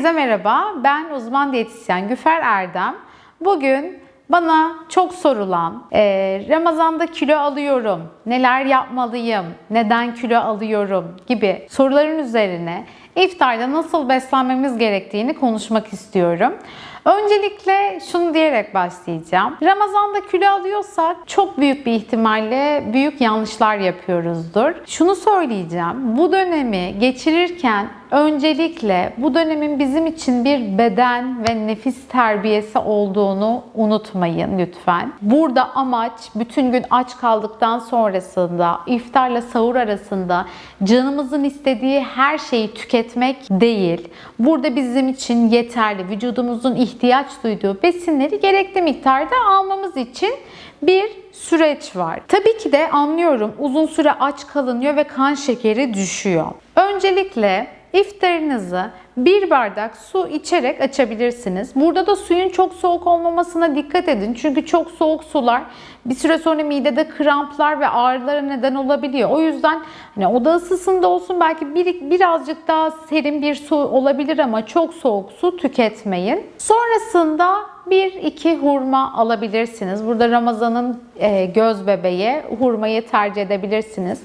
Herkese merhaba. Ben uzman diyetisyen Güfer Erdem. Bugün bana çok sorulan, e, Ramazan'da kilo alıyorum, neler yapmalıyım, neden kilo alıyorum gibi soruların üzerine iftarda nasıl beslenmemiz gerektiğini konuşmak istiyorum. Öncelikle şunu diyerek başlayacağım. Ramazan'da kilo alıyorsak çok büyük bir ihtimalle büyük yanlışlar yapıyoruzdur. Şunu söyleyeceğim. Bu dönemi geçirirken öncelikle bu dönemin bizim için bir beden ve nefis terbiyesi olduğunu unutmayın lütfen. Burada amaç bütün gün aç kaldıktan sonrasında iftarla sahur arasında canımızın istediği her şeyi tüketmek değil. Burada bizim için yeterli vücudumuzun ihtiyaç duyduğu besinleri gerekli miktarda almamız için bir süreç var. Tabii ki de anlıyorum uzun süre aç kalınıyor ve kan şekeri düşüyor. Öncelikle İftarınızı bir bardak su içerek açabilirsiniz. Burada da suyun çok soğuk olmamasına dikkat edin. Çünkü çok soğuk sular bir süre sonra midede kramplar ve ağrılara neden olabiliyor. O yüzden hani oda ısısında olsun belki bir, birazcık daha serin bir su olabilir ama çok soğuk su tüketmeyin. Sonrasında bir iki hurma alabilirsiniz. Burada Ramazan'ın e, göz bebeği hurmayı tercih edebilirsiniz.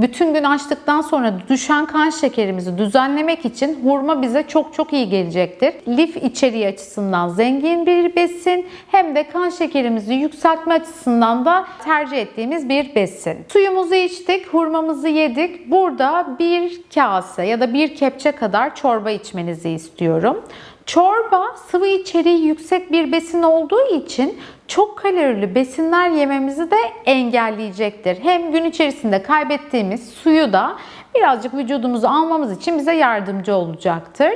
Bütün gün açtıktan sonra düşen kan şekerimizi düzenlemek için hurma bize çok çok iyi gelecektir. Lif içeriği açısından zengin bir besin hem de kan şekerimizi yükseltme açısından da tercih ettiğimiz bir besin. Suyumuzu içtik, hurmamızı yedik. Burada bir kase ya da bir kepçe kadar çorba içmenizi istiyorum. Çorba sıvı içeriği yüksek bir besin olduğu için çok kalorili besinler yememizi de engelleyecektir. Hem gün içerisinde kaybettiğimiz suyu da birazcık vücudumuza almamız için bize yardımcı olacaktır.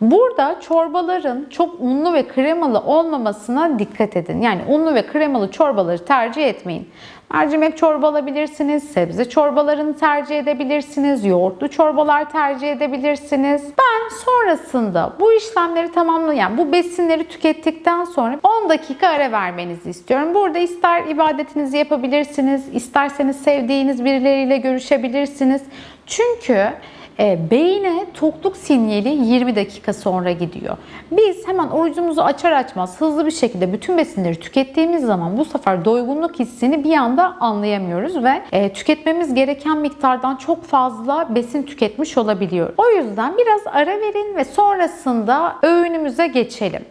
Burada çorbaların çok unlu ve kremalı olmamasına dikkat edin. Yani unlu ve kremalı çorbaları tercih etmeyin. Mercimek çorba alabilirsiniz, sebze çorbalarını tercih edebilirsiniz, yoğurtlu çorbalar tercih edebilirsiniz. Ben sonrasında bu işlemleri tamamlayan, bu besinleri tükettikten sonra 10 dakika ara vermenizi istiyorum. Burada ister ibadetinizi yapabilirsiniz, isterseniz sevdiğiniz birileriyle görüşebilirsiniz. Çünkü e, beyne tokluk sinyali 20 dakika sonra gidiyor. Biz hemen orucumuzu açar açmaz hızlı bir şekilde bütün besinleri tükettiğimiz zaman bu sefer doygunluk hissini bir anda anlayamıyoruz ve e, tüketmemiz gereken miktardan çok fazla besin tüketmiş olabiliyor. O yüzden biraz ara verin ve sonrasında öğünümüze geçelim.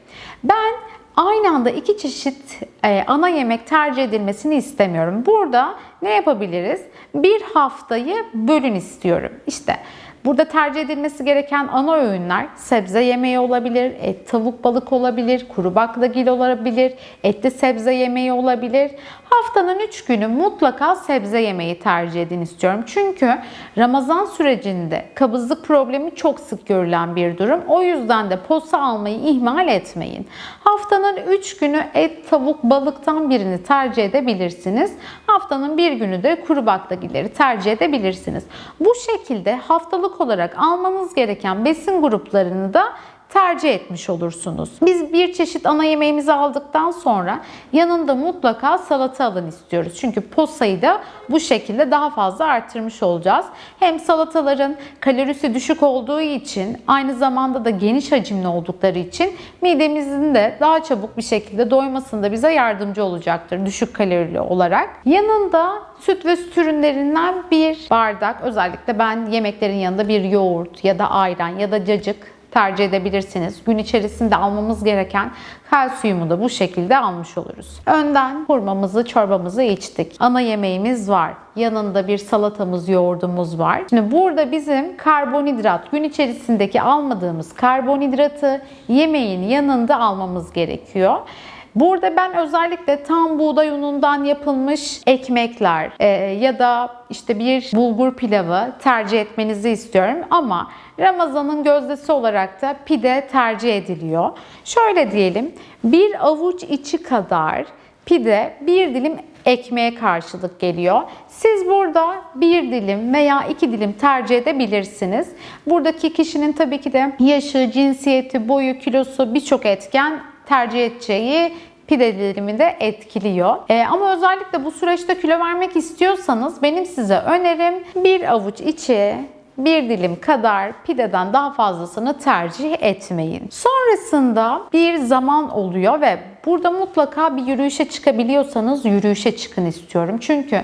Ben aynı anda iki çeşit e, ana yemek tercih edilmesini istemiyorum. Burada ne yapabiliriz? Bir haftayı bölün istiyorum. İşte Burada tercih edilmesi gereken ana öğünler sebze yemeği olabilir, et, tavuk, balık olabilir, kuru baklagil olabilir, etli sebze yemeği olabilir. Haftanın 3 günü mutlaka sebze yemeği tercih edin istiyorum. Çünkü Ramazan sürecinde kabızlık problemi çok sık görülen bir durum. O yüzden de posa almayı ihmal etmeyin. Haftanın 3 günü et, tavuk, balıktan birini tercih edebilirsiniz. Haftanın bir günü de kuru baklagilleri tercih edebilirsiniz. Bu şekilde haftalık olarak almanız gereken besin gruplarını da tercih etmiş olursunuz. Biz bir çeşit ana yemeğimizi aldıktan sonra yanında mutlaka salata alın istiyoruz. Çünkü posayı da bu şekilde daha fazla artırmış olacağız. Hem salataların kalorisi düşük olduğu için aynı zamanda da geniş hacimli oldukları için midemizin de daha çabuk bir şekilde doymasında bize yardımcı olacaktır düşük kalorili olarak. Yanında süt ve süt ürünlerinden bir bardak özellikle ben yemeklerin yanında bir yoğurt ya da ayran ya da cacık tercih edebilirsiniz. Gün içerisinde almamız gereken kalsiyumu da bu şekilde almış oluruz. Önden hurmamızı, çorbamızı içtik. Ana yemeğimiz var. Yanında bir salatamız, yoğurdumuz var. Şimdi burada bizim karbonhidrat, gün içerisindeki almadığımız karbonhidratı yemeğin yanında almamız gerekiyor. Burada ben özellikle tam buğday unundan yapılmış ekmekler e, ya da işte bir bulgur pilavı tercih etmenizi istiyorum ama Ramazan'ın gözdesi olarak da pide tercih ediliyor. Şöyle diyelim bir avuç içi kadar pide bir dilim ekmeğe karşılık geliyor. Siz burada bir dilim veya iki dilim tercih edebilirsiniz. Buradaki kişinin tabii ki de yaşı, cinsiyeti, boyu, kilosu birçok etken tercih edeceği pide dilimini de etkiliyor. E, ama özellikle bu süreçte kilo vermek istiyorsanız benim size önerim bir avuç içi bir dilim kadar pideden daha fazlasını tercih etmeyin. Sonrasında bir zaman oluyor ve burada mutlaka bir yürüyüşe çıkabiliyorsanız yürüyüşe çıkın istiyorum. Çünkü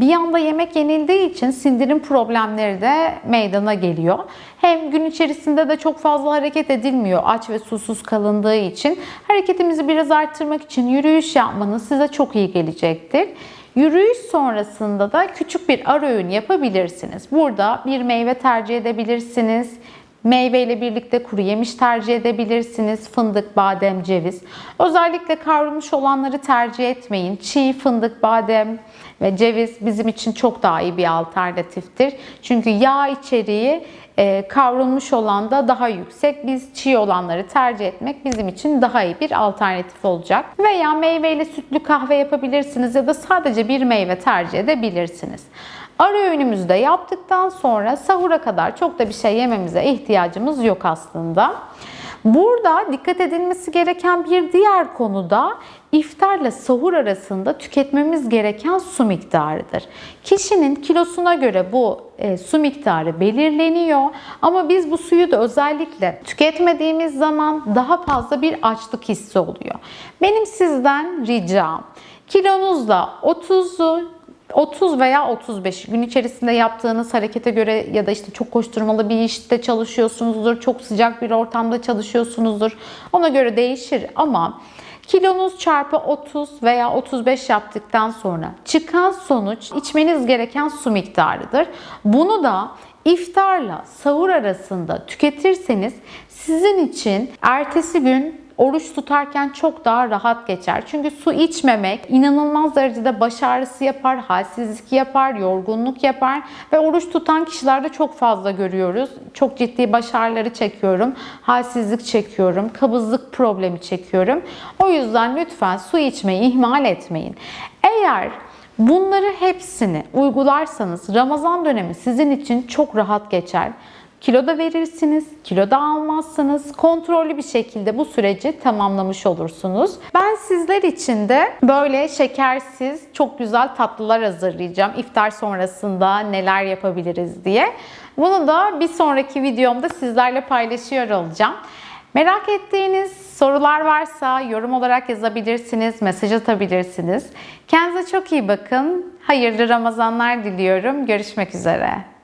bir yanda yemek yenildiği için sindirim problemleri de meydana geliyor. Hem gün içerisinde de çok fazla hareket edilmiyor aç ve susuz kalındığı için. Hareketimizi biraz arttırmak için yürüyüş yapmanız size çok iyi gelecektir. Yürüyüş sonrasında da küçük bir ara öğün yapabilirsiniz. Burada bir meyve tercih edebilirsiniz. Meyve ile birlikte kuru yemiş tercih edebilirsiniz. Fındık, badem, ceviz. Özellikle kavrulmuş olanları tercih etmeyin. Çiğ fındık, badem ve ceviz bizim için çok daha iyi bir alternatiftir. Çünkü yağ içeriği e, kavrulmuş olan da daha yüksek. Biz çiğ olanları tercih etmek bizim için daha iyi bir alternatif olacak. Veya meyveyle sütlü kahve yapabilirsiniz ya da sadece bir meyve tercih edebilirsiniz. Ara öğünümüzü de yaptıktan sonra sahura kadar çok da bir şey yememize ihtiyacımız yok aslında. Burada dikkat edilmesi gereken bir diğer konu da iftarla sahur arasında tüketmemiz gereken su miktarıdır. Kişinin kilosuna göre bu e, su miktarı belirleniyor ama biz bu suyu da özellikle tüketmediğimiz zaman daha fazla bir açlık hissi oluyor. Benim sizden ricam kilonuzla 30'u 30 veya 35 gün içerisinde yaptığınız harekete göre ya da işte çok koşturmalı bir işte çalışıyorsunuzdur, çok sıcak bir ortamda çalışıyorsunuzdur. Ona göre değişir ama kilonuz çarpı 30 veya 35 yaptıktan sonra çıkan sonuç içmeniz gereken su miktarıdır. Bunu da iftarla sahur arasında tüketirseniz sizin için ertesi gün oruç tutarken çok daha rahat geçer. Çünkü su içmemek inanılmaz derecede baş ağrısı yapar, halsizlik yapar, yorgunluk yapar ve oruç tutan kişilerde çok fazla görüyoruz. Çok ciddi baş ağrıları çekiyorum, halsizlik çekiyorum, kabızlık problemi çekiyorum. O yüzden lütfen su içmeyi ihmal etmeyin. Eğer Bunları hepsini uygularsanız Ramazan dönemi sizin için çok rahat geçer. Kilo da verirsiniz, kilo da almazsınız. Kontrollü bir şekilde bu süreci tamamlamış olursunuz. Ben sizler için de böyle şekersiz çok güzel tatlılar hazırlayacağım. İftar sonrasında neler yapabiliriz diye. Bunu da bir sonraki videomda sizlerle paylaşıyor olacağım. Merak ettiğiniz sorular varsa yorum olarak yazabilirsiniz, mesaj atabilirsiniz. Kendinize çok iyi bakın. Hayırlı Ramazanlar diliyorum. Görüşmek üzere.